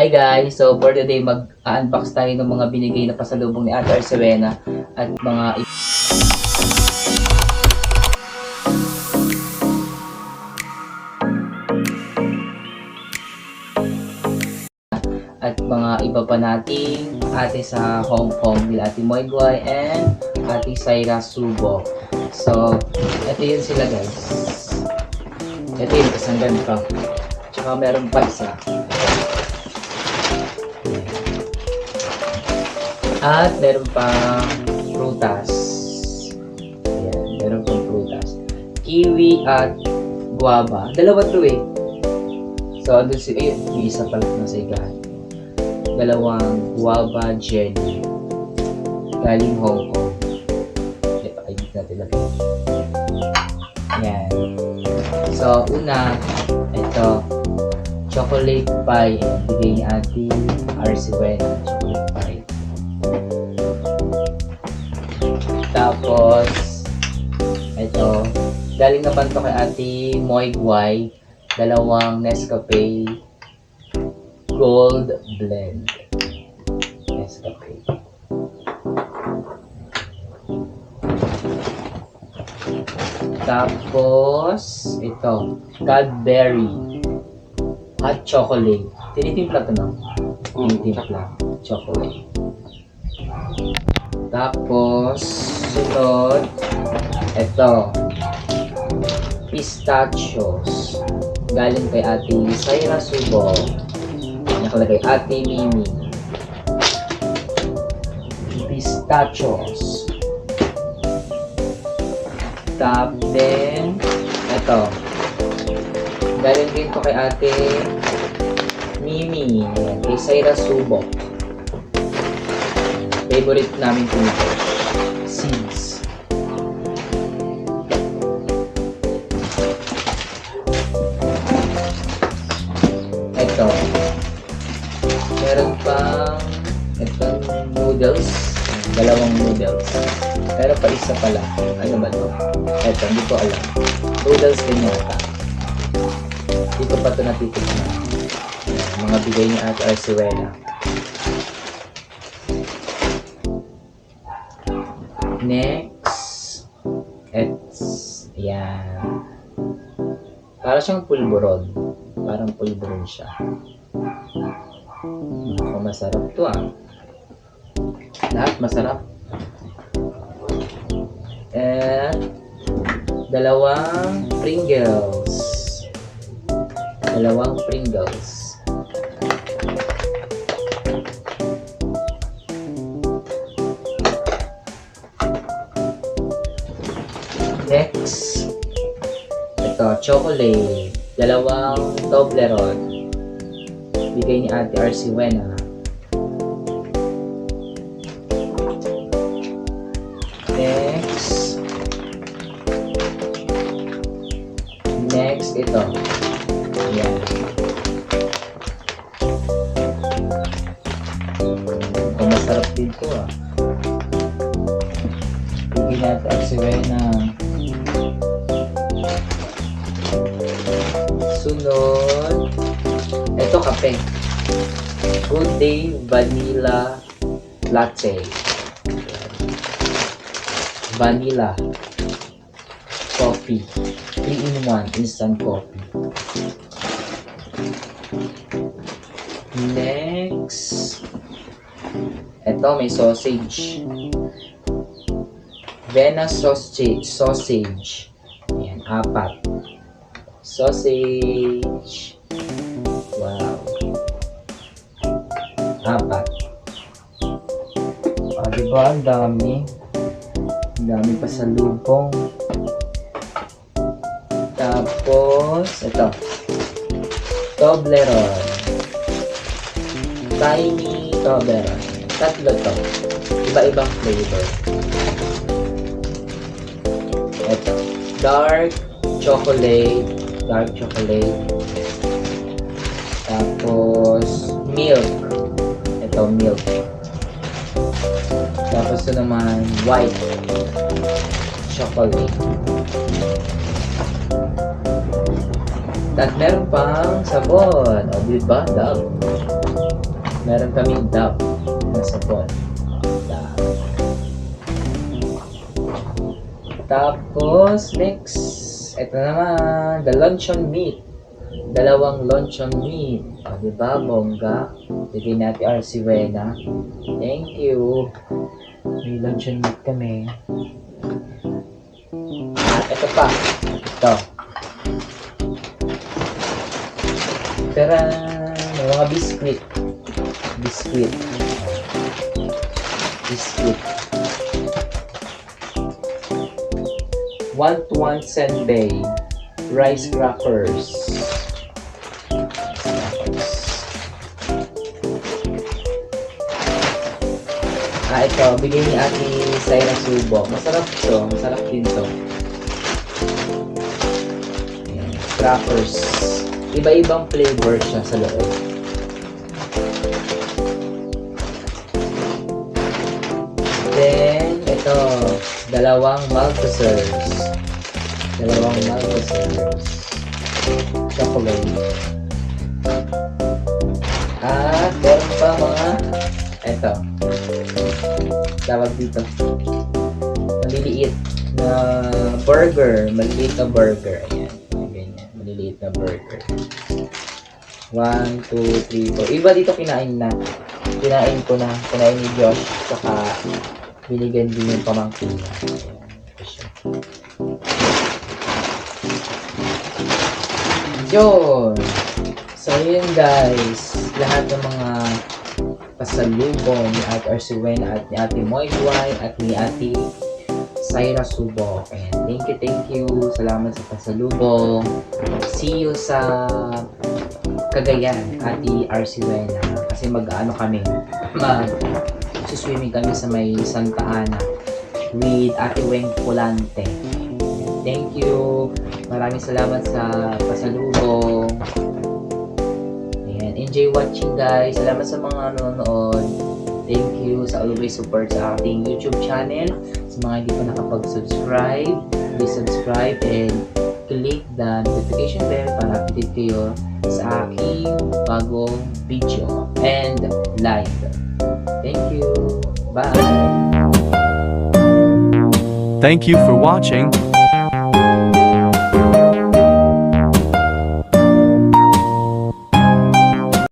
Hi guys! So for today, mag-unbox tayo ng mga binigay na pasalubong ni Ate Arcewena at mga at mga iba pa nating ate sa Hong Kong nila Ate Moigway and Ate Saira Subo. So, ito yun sila guys. Ito yun, isang ganito. Tsaka meron pa isa. At meron pang prutas. Ayan, meron pang prutas. Kiwi at guava. Dalawa to eh. So, andun si, ayun, yung isa pala na sa igahan. Dalawang guava jelly. Galing Hong Kong. Ito, ay, dito natin lagay. Ayan. So, una, ito, chocolate pie. Bigay ni Ate Arcibuena. Chocolate Tapos, ito, galing naman to kay Ate Moigway, dalawang Nescafe Gold Blend. Nescafe. Tapos, ito, Cadbury Hot Chocolate. Tinitimpla to, no? Tinitimpla. Chocolate. Tapos, sunod, ito, pistachios. Galing kay Ate Saira Subo. Nakalagay Ate Mimi. Pistachios. Tap then, ito. Galing din to kay Ate Mimi. Kay Saira Subo. Favorite namin po ito. Seeds. Ito. Meron pang itong noodles. Dalawang noodles. Pero pa isa pala. Ano ba to? Ito, hindi ko alam. Noodles din yata. Ko pa ito natitignan. Mga bigay ni Ate Arciwela. Next, it's, yan. Para siyang pulburon. Parang pulburon siya. Ako, masarap to ah. Lahat masarap. And, dalawang Pringles. Dalawang Pringles. Next, ito, chocolate. Dalawang Toblerone. Bigay ni Ate Arciwena. Next, next ito. Ayan. Kung masarap din to ah. Bigay ni Ate Arciwena. Kape. Good Day Vanilla Latte. Vanilla coffee. 3-in-1 instant coffee. Next, ito may sausage. Vena sausage. Sausage. Ayan, apat. Sausage. Apat. Ah, diba? Ang dami. Ang dami pa sa lubong. Tapos, ito. Toblerone. Tiny Toblerone. Tatlo to. Iba-ibang flavor. Ito. Dark chocolate. Dark chocolate. Tapos, milk. Ito, milk. Tapos ito naman, white chocolate. At meron pang sabon. O, di ba? Dove. Meron kaming dab na sabon. Dab. Tapos, next, ito naman, the luncheon meat. Dalawang luncheon meat. O, di ba, bongga? Bigay natin RC Wena. Thank you. May luncheon meat kami. At ito pa. Ito. Tara! May mga biscuit. Biscuit. Biscuit. One to one senbei. Rice crackers. Ah, ito. Bigay ni Ate Saira Subo. Masarap to. Masarap din to. Ayan. Crackers. Iba-ibang flavor siya sa loob. Then, ito. Dalawang Maltesers. Dalawang Maltesers. Chocolate. At, ito. Tawag dito. Maliliit na burger. Maliliit na burger. Ayan. Ganyan. Maliliit na burger. 1, 2, 3, 4. Iba dito kinain na. Kinain ko na. Kinain ni Josh. Saka binigyan din yung pamangkin niya. Yun. So, yun guys. Lahat ng mga pasalubong ni Ate Arsuwen at ni Ate Moyduay at ni Ate Saira Subo. And thank you, thank you. Salamat sa pasalubong. See you sa Cagayan, Ate Arsuwena. Kasi mag-ano kami, mag swimming kami sa may Santa Ana with Ate Weng Pulante. Thank you. Maraming salamat sa pasalubong. Enjoy watching guys. Salamat sa mga nanonood. Thank you sa always support sa ating YouTube channel. Sa mga hindi pa nakapag-subscribe, please subscribe and click the notification bell para update kayo sa aking bagong video and live. Thank you. Bye. Thank you for watching.